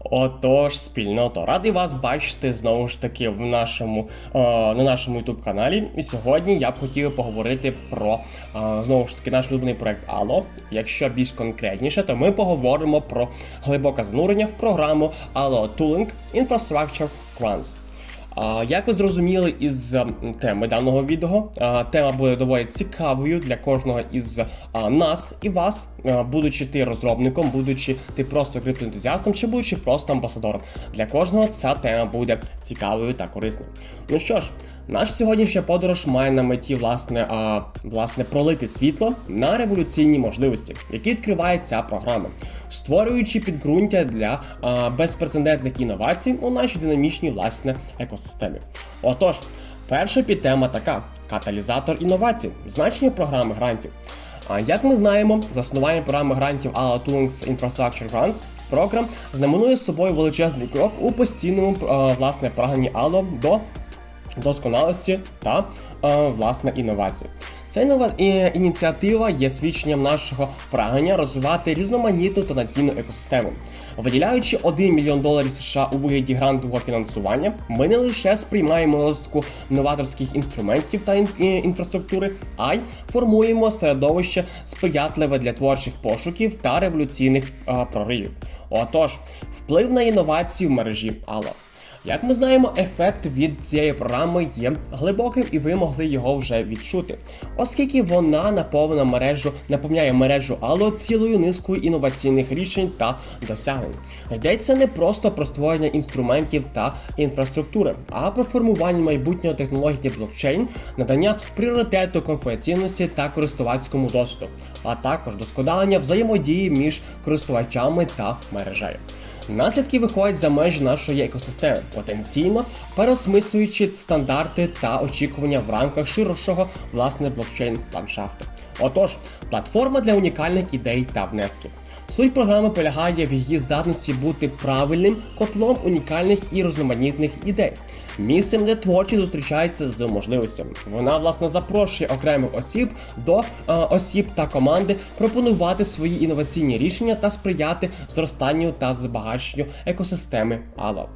Отож, спільнота, радий вас бачити знову ж таки в нашому е, на нашому youtube каналі. І сьогодні я б хотів поговорити про е, знову ж таки наш улюблений проект Алло. Якщо більш конкретніше, то ми поговоримо про глибоке занурення в програму Allo Tooling Infrastructure Grants. Як ви зрозуміли із м, теми даного відео, тема буде доволі цікавою для кожного із нас і вас, будучи ти розробником, будучи ти просто криптоентузіастом чи будучи просто амбасадором. Для кожного ця тема буде цікавою та корисною. Ну що ж, наш сьогоднішня подорож має на меті власне, а, власне пролити світло на революційні можливості, які відкриває ця програма, створюючи підґрунтя для а, безпрецедентних інновацій у нашій динамічній власне екосистемі. Отож, перша підтема така: каталізатор інновацій, значення програми грантів. А як ми знаємо, заснування програми грантів Allo Tools Infrastructure Grants Program знаменує собою величезний крок у постійному е, власне прагненні Allo до досконалості та е, власне інновацій. Ця ініціатива є свідченням нашого прагнення розвивати різноманітну та надійну екосистему. Виділяючи 1 мільйон доларів США у вигляді грантового фінансування, ми не лише сприймаємо розвитку новаторських інструментів та інфраструктури, а й формуємо середовище сприятливе для творчих пошуків та революційних е, проривів. Отож, вплив на інновації в мережі Allo. Як ми знаємо, ефект від цієї програми є глибоким, і ви могли його вже відчути, оскільки вона наповнена мережу, наповняє мережу Allo цілою низкою інноваційних рішень та досягнень. Йдеться не просто про створення інструментів та інфраструктури, а про формування майбутнього технології блокчейн, надання пріоритету конфіденційності та користувацькому досвіду, а також досконалення взаємодії між користувачами та мережею. Наслідки виходять за межі нашої екосистеми, потенційно переосмислюючи стандарти та очікування в рамках ширшого власне блокчейн ландшафту. Отож, платформа для унікальних ідей та внесків. Суть програми полягає в її здатності бути правильним котлом унікальних і різноманітних ідей. Місцем, де творчі зустрічаються з можливостями. Вона власне запрошує окремих осіб до е, осіб та команди пропонувати свої інноваційні рішення та сприяти зростанню та збагаченню екосистеми Allo.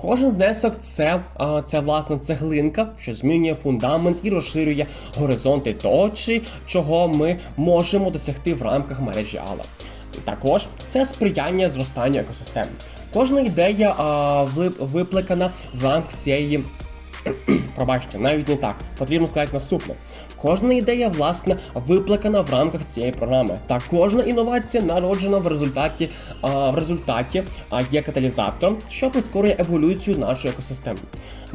Кожен внесок це, е, це власне цеглинка, що змінює фундамент і розширює горизонти того, чи чого ми можемо досягти в рамках мережі Allo. Також це сприяння зростанню екосистеми. Кожна ідея а, вип- викликана в рамках цієї. Пробачте, навіть не так. Потрібно сказати наступне. Кожна ідея, власне, виплакана в рамках цієї програми. Та кожна інновація народжена в результаті, а, в результаті а, є каталізатором, що прискорює еволюцію нашої екосистеми.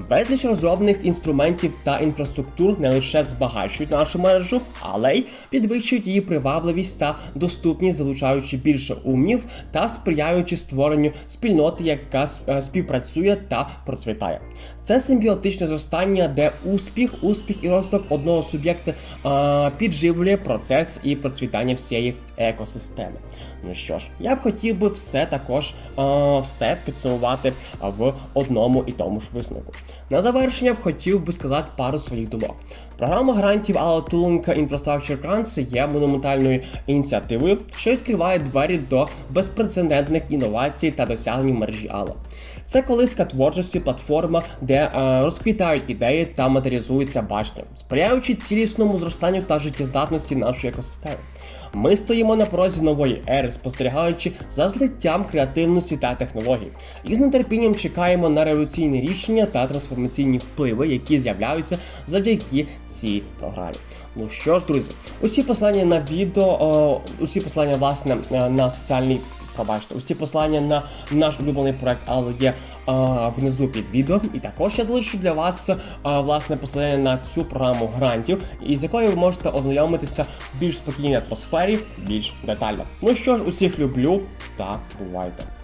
Безліч розробних інструментів та інфраструктур не лише збагачують нашу мережу, але й підвищують її привабливість та доступність, залучаючи більше умів та сприяючи створенню спільноти, яка е, співпрацює та процвітає. Це симбіотичне зростання, де успіх, успіх і розвиток одного суб'єкта підживлює процес і процвітання всієї екосистеми. Ну що ж, я б хотів би все також все підсумувати в одному і тому ж висновку. На завершення б хотів би сказати пару своїх думок. Програма грантів Allo Tooling Infrastructure Grants є монументальною ініціативою, що відкриває двері до безпрецедентних інновацій та досягнень мережі Allo. Це колиска творчості, платформа, де е, розквітають ідеї та матеріалізуються бачення, сприяючи цілісному зростанню та життєздатності нашої екосистеми. Ми стоїмо на порозі нової ери, спостерігаючи за злиттям креативності та технологій, і з нетерпінням чекаємо на революційні рішення та трансформаційні впливи, які з'являються завдяки цій програмі. Ну що ж, друзі, усі посилання на відео, о, усі посилання власне е, на соціальний Пробачте, усі посилання на наш улюблений проект але є внизу під відео. І також я залишу для вас власне посилання на цю програму грантів, із якою ви можете ознайомитися в більш спокійній атмосфері, більш детально. Ну що ж, усіх люблю та бувайте!